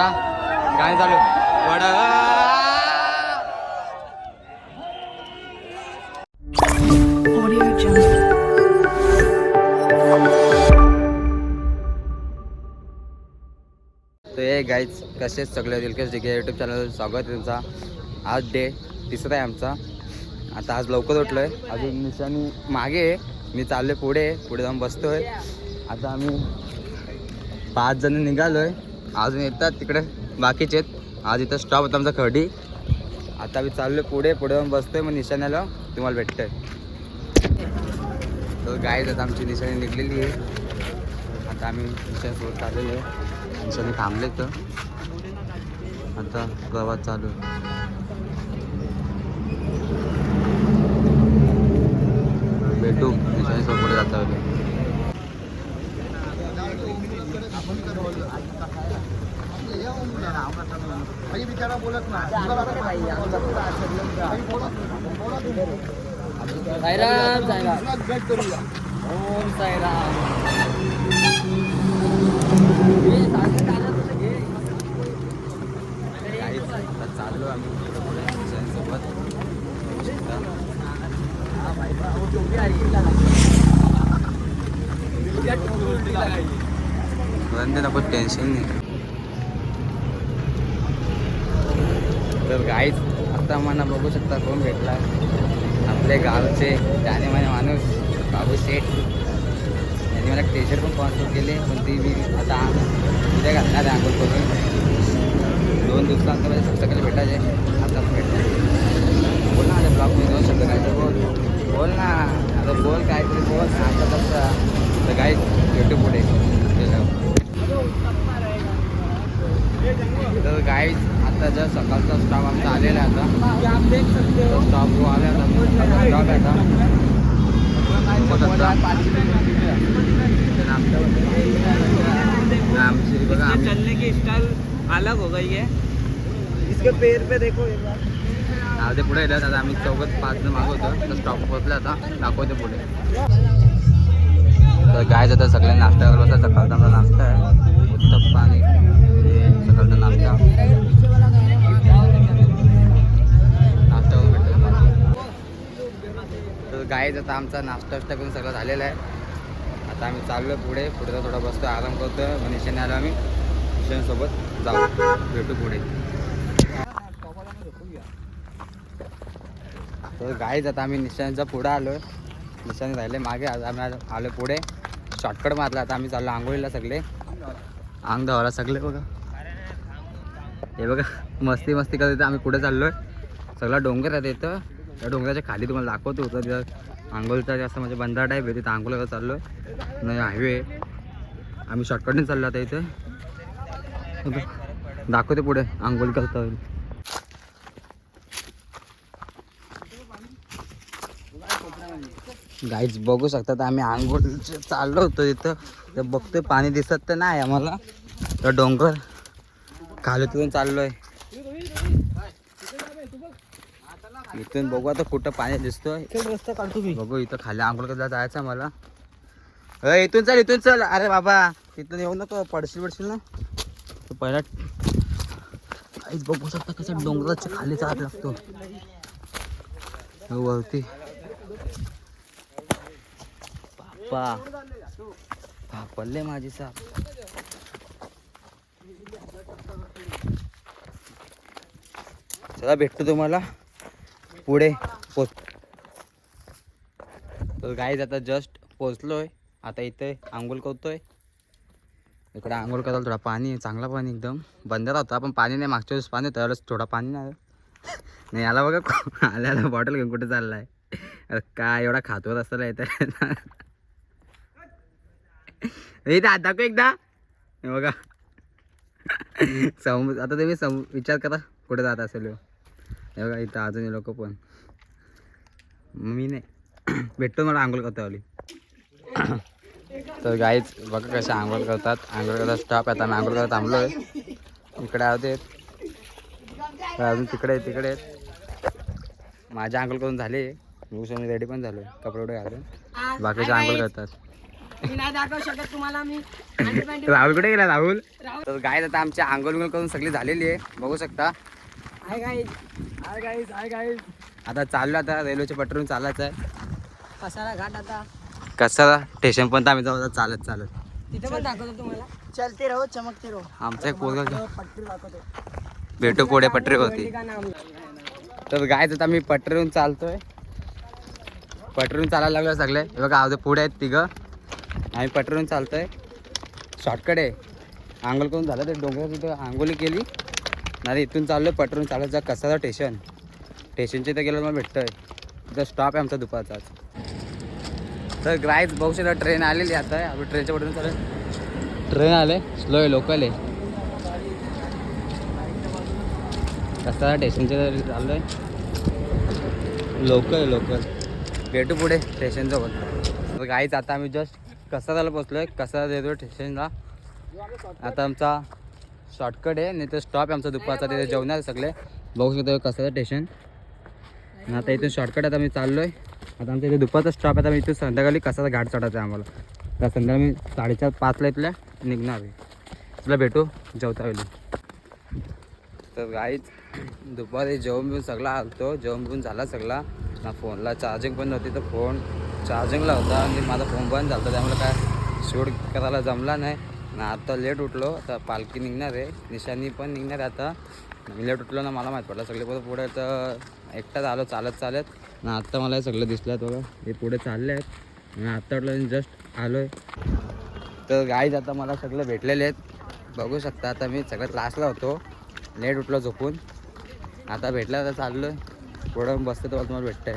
आता? काय चालू वडा! हे गाईज कसेच सगळे? दिलकेश डिके यूट्यूब चॅनल स्वागत आहे तुमचा. आज डे तिसरा आहे आमचा. आता आज लवकर उठलो आहे अजून निशाणी मागे मी चाललो पुढे. पुढे जाऊन बसतो आहे आता आम्ही पाच जण निघालो आहे अजून येतात तिकडे बाकीचे आहेत. आज इथं स्टॉप होता आमचा खडी आता मी चाललो आहे पुढे पुढे जाऊन बसतो आहे मग निशाण्याला तुम्हाला भेटतं आहे तर गाय आता आमची निशाणी निघलेली आहे. आता आम्ही निशाणीसोबत आलेलो आहे. निशाणी थांबले तर आता प्रवास चालू आहे भेटू निशाणीसोबत पुढे जाता वेळी ओम काहीच आता चाललो आम्ही वंदे नको टेन्शन नाही तर गाईच आता मला बघू शकता कोण भेटला. आपले गावचे जाणेमाने माणूस बाबू शेठ. यांनी मला टी शर्ट पण स्पॉन्सर केले पण ती मी आता उद्या घालणार आहे आंघोळ करून. दोन दिवसांत म्हणजे सगळे भेटायचे. आता पण भेटणार बोल ना आता ब्लॉगमध्ये दोन शब्द काय बोल. बोल ना आता बोल काहीतरी बोल. आता तसं तर गाईच भेटू पुढे. तर गाईज आता जर सकाळचा स्टॉप आमचा आलेला आहे आता. स्टॉप जो आला आता. स्टॉप आहे. आता चलने की स्टाइल अलग हो गई है. इसके पैर पे देखो एक बार. ते पुढे येतात. आता आम्ही चौघत पाच जण मागवतो तर स्टॉप पोहोचला आता. दाखवते पुढे. तर गाय आता सगळ्यांना नाश्ता करत सकाळचा आमचा नाश्ता आहे. उत्तप्पा आणि हे सकाळचा नाश्ता नाश्ता वगैरे भेटतो तुम्हाला. तर गायच आता आमचा नाश्ता उष्टा करून सगळं झालेला आहे. आता आम्ही चाललो पुढे. पुढे थोडा बसतो आराम करतो मनीषाने निशाने आलो आम्ही. मिशनसोबत जाऊ. भेटू पुढे. तर गाईच आता आम्ही निशाणीच्या पुढं आलो निशाणी राहिले मागे. आज आम्ही आलो पुढे. शॉर्टकट मारला. आता आम्ही चाललो आंघोळीला सगळे. अंग धावायला सगळे बघा. हे बघा मस्ती मस्ती करत इथं आम्ही पुढे चाललोय. सगळा डोंगर आहे इथं त्या डोंगराच्या खाली तुम्हाला दाखवतो होतं तिथं आंघोळीचा जास्त म्हणजे बंदा टाईप आहे. तिथं आंघोळ चाललो आहे नाही हायवे आम्ही शॉर्टकटने चाललो आता इथं. दाखवते पुढे आंघोळ करता होईल. गाईच बघू शकतात आम्ही आंघोळ चाललो होतो तिथं तर बघतोय पाणी दिसत तर नाही आम्हाला. तर डोंगर खालीतून चाललोय. इथून बघू आता कुठं पाणी दिसतोय. रस्ता काढतो मी. बघू इथं खाली आंघोळ करायला जायचं मला. अय इथून चल इथून चल. अरे बाबा इथून येऊ नको पडशील पडशील ना. तर पहिला काहीच बघू शकता कसं डोंगराच्या खाली जात लागतो वरती. बाप्पा. पडले माझी साप. चला भेटतो तुम्हाला. पुढे पोच तर गाईज आता जस्ट पोचलोय. आता इथे आंघोळ करतोय. इकडे आंघोळ करायला थोडा पाणी चांगला पाणी एकदम. बंदर होता पण पाणी नाही मागच्या वेळेस पाणी तरच थोडा पाणी नाही. नाही आला बघा आल्याला बॉटल घेऊन कुठे चाललाय. अरे काय एवढा खातोच असताना येतं इथे दाखव एकदा. बघा. सम आता तुम्ही सम विचार करा कुठे जात असेल हे बघा इथं अजून लोक पण. मी नाही. भेटतो मला आंघोळ करता आली. तर गाईच बघा कसे आंघोळ करतात. आंघोळ करतात स्टॉप आता आम्ही आंघोळ करत थांबलोय. इकडे तर अजून तिकडे तिकडे. आहेत माझ्या आंघोळ करून झाले. मी रेडी पण झालो कपडे वगैरे घालून. बाकीचे आंघोळ करतात. राहुल कुठे गेला राहुल. तर गाय आता आमची आंघोळ करून सगळी झालेली आहे. बघू शकता. Hi guys hi guys hi guys आता चाललो आता रेल्वेच्या पटरून चालायचं आहे कसाला घाट आता? कसा स्टेशन पण आम्ही जाऊ आता चालत चालत. तिथे पण दाखवतो तुम्हाला. चलते रहो चमकते रहो. आमचा एक पोरगा पट्टी दाखवतो. भेटू पुढे पटरी होती का नाम तर गाय आता मी पटरीहून चालतोय. पटरीहून चालायला लागलो सगळे. हे बघा आधी पुढे आहेत तिघं. आम्ही पटरीहून चालतोय. शॉर्टकट आहे. आंघोळ करून झालं ते डोंगर तिथं. आंघोळी केली. नाही इथून चाललोय पटरून चालत जा कसाचा स्टेशन स्टेशनच्या तर गेलो मला भेटतोय. तिथं स्टॉप आहे आमचा दुपारचा तर ग्राईज बघू शकता ट्रेन आलेली आता आपण ट्रेनच्या पटून चालेल ट्रेन आले स्लो आहे लोकल आहे. कसा स्टेशनच्या इथं चाललोय? लोकल लोकल भेटू पुढे स्टेशनजवळ तर गाईच आता आम्ही जस्ट कसा झाला पोचलोय कसा देतो स्टेशनला आता आमचा शॉर्टकट आहे नाही तर स्टॉप आहे आमचा दुपारचा. तिथे जेवणार सगळे. बघू शकतो कसाचं स्टेशन आता इथून शॉर्टकट आता मी चाललो आहे आता आमच्या इथे दुपारचा स्टॉप आहे आता मी इथून संध्याकाळी कसाचा घाट चढायचा आहे आम्हाला. तर संध्याकाळी मी साडेचार पाचला इथल्या निघणार आहे. तुला भेटू. जेवता वेळी. तर गाईच दुपारी जेवण बिवून सगळा आलतो. जेवण बिवून झाला सगळा. ना फोनला चार्जिंग पण नव्हती तर फोन चार्जिंगला होता. आणि माझा फोन बंद झाला होता. त्यामुळे काय शूट करायला जमला नाही. ना आता लेट उठलो आता पालखी निघणार आहे. निशानी पण निघणार आहे आता. मी लेट उठलो ना मला माहीत पडलं. सगळे पुढे पुढे तर एकटाच आलो चालत चालत. ना आत्ता मला हे सगळं दिसलं थोडं. हे पुढे चालले आहेत. आणि आत्ता उठलं जस्ट आलो आहे तर गाईज आता मला सगळं भेटलेले आहेत. बघू शकता आता मी सगळ्यात लास्टला होतो. लेट उठलो झोपून. आता भेटला तर चाललो पुढं बसतं तेव्हा तुम्हाला भेटतंय.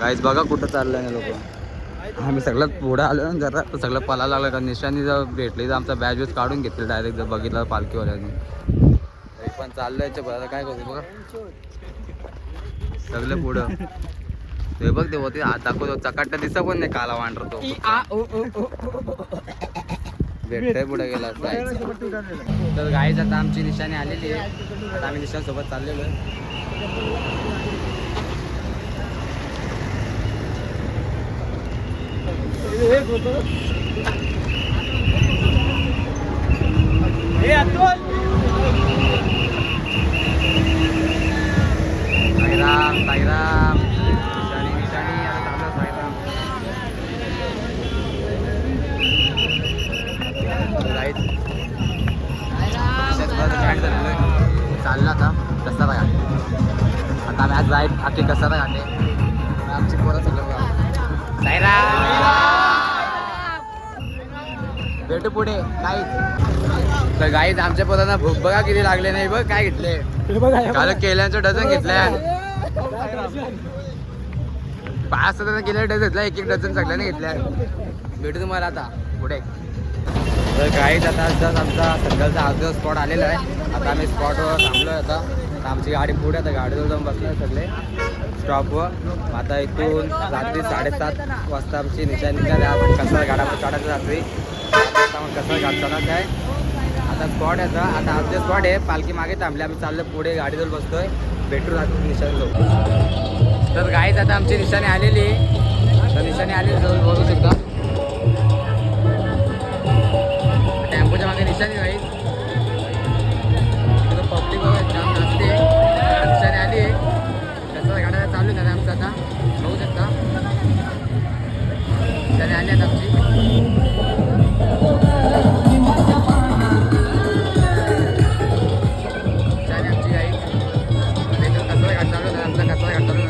गाईज बघा कुठं चाललं ना लोक. आम्ही सगळ्यात पुढं आलो ना जरा सगळं पळायला लागलं का निशानी जर भेटली तर आमचा बॅज वेज काढून घेतली डायरेक्ट जर बघितलं पालखीवाल्याने तरी पण चाललंय याच्या काय करतो बघा सगळं पुढं ते बघ ते होते हात दाखवतो चकाट्या दिसा पण नाही काला वांडर तो भेटतोय पुढे गेला तर गाईच आता आमची निशाणी आलेली आहे आता आम्ही निशाण सोबत चाललेलो आहे साईराम साईराम निशाणी निशाणी आता चाललो साईराम राईट गाईज झालेलं चाललं आता कसा काय आता आम्ही आज जाईल आखी कसारा घाटे आमची पोरं सगळं भेटू पुढे काहीच तर गाईत आमच्या पोरांना भूक बघा किती लागले नाही बघ काय घेतले? काल केल्यांचं डझन घेतल्या. पाच सहा केल्या डझन घेतला एक एक डझन सगळ्यांनी घेतल्या. भेटू तुम्हाला आता पुढे. तर काहीच आता आमचा संध्याचा अर्धा स्पॉट आलेला आहे आता आम्ही स्पॉटवर थांबलो आता. आता आमची गाडी पुढे आता गाडीवर जाऊन बसले आहे सगळे स्टॉपवर आता इथून रात्री साडेसात वाजता आमची निशाणी निघाली आपण कसा गाडा चढायचं रात्री. आता मग कसं घाट चढायचं आहे. आता स्पॉट आहे आता. आता आमचे स्पॉट आहे पालखी मागे थांबले. आम्ही चाललो पुढे गाडीवर बसतोय. भेटू राहतो निशाणी जाऊ तर गाईच आता आमची निशाणी आलेली आहे. तर निशाणी आलेली जवळ बघू शकता. टेम्पोच्या मागे निशाणी नाही निशाणी आली आहेत आमची निशाणी आमची गाई कचरा घाट चालू आहे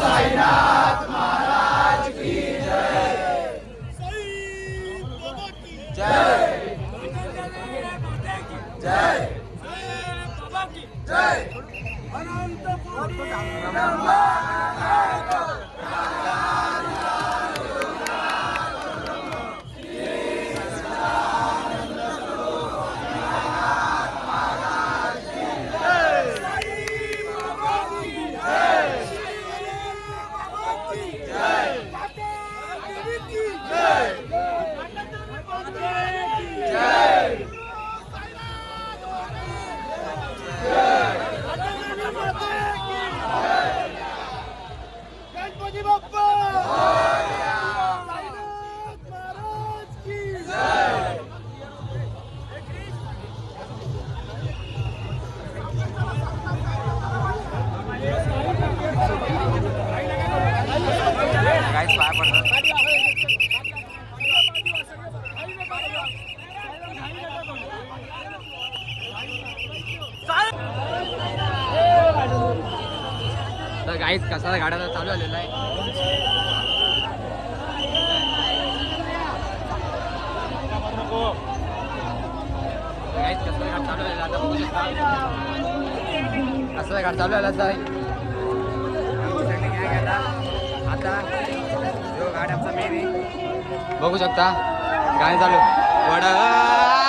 Sai na तर गाईच कसा गाड्या चालू आलेला आहे. गाईच कसं गाड चालू आलेला आता बघू शकता. कसं चालू आला आहे आता जो आमचा मेन आहे. बघू शकता. गाडी चालू. वडा!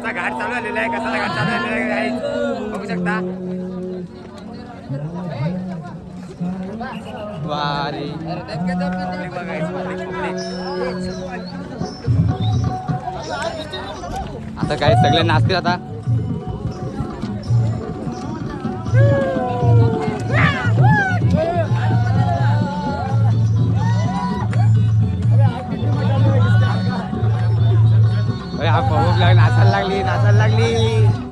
साईडचा घाट चालू आलेला आहे कसा घाट चालू आलेला आहे बघू शकता. वारी आता काय सगळे नाचतील आता? हा पवक लागली नाचायला लागली नाचायला लागली.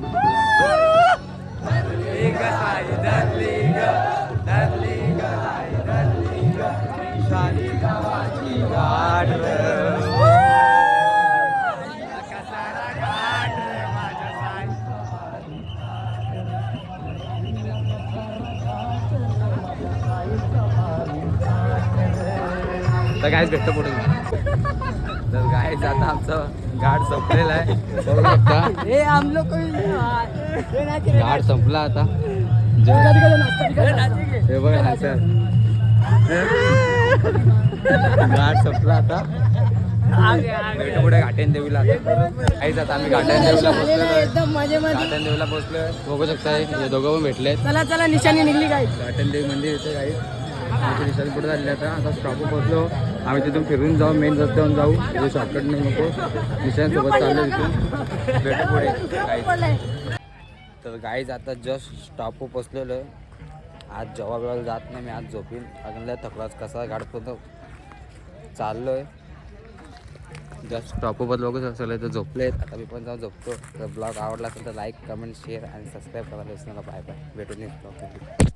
तर कायच भेटतं पुढे. तर काय आता आमचं गाड संपलेलं आहे. हे गाड संपला आता. हे बघा ना सर. गाड संपला आता. भेटू पुढे घाटेन देवीला काहीच आता आम्ही घाटेन देवीला पोहोचलो घाटेन देवीला पोहोचलोय. बघू शकता हे दोघं पण भेटलेत. चला चला निशाणी निघली काय घाटन देवी मंदिर इथे काही आमची निशाणी पुढे झाली आता. आता स्टॉप पोहोचलो. आम्ही तिथून फिरून जाऊ मेन रस्त्यावरून जाऊ. तिथे शॉर्टकट नाही नको. निशांसोबत चाललो तिथून भेटू पुढे. तर गाईज आता जस्ट स्टॉप पोचलेलो आहे आज जेव्हा वेळेला जात नाही मी आज झोपीन. अगल्या थकलाच कसा गाडतो चाललो आहे जस्ट स्टॉपवर बघू सगळे तर झोपलेत. आता मी पण जाऊन झोपतो. तर ब्लॉग आवडला असेल तर लाईक कमेंट शेअर आणि सबस्क्राईब करायला विसरू नका बाय बाय भेटून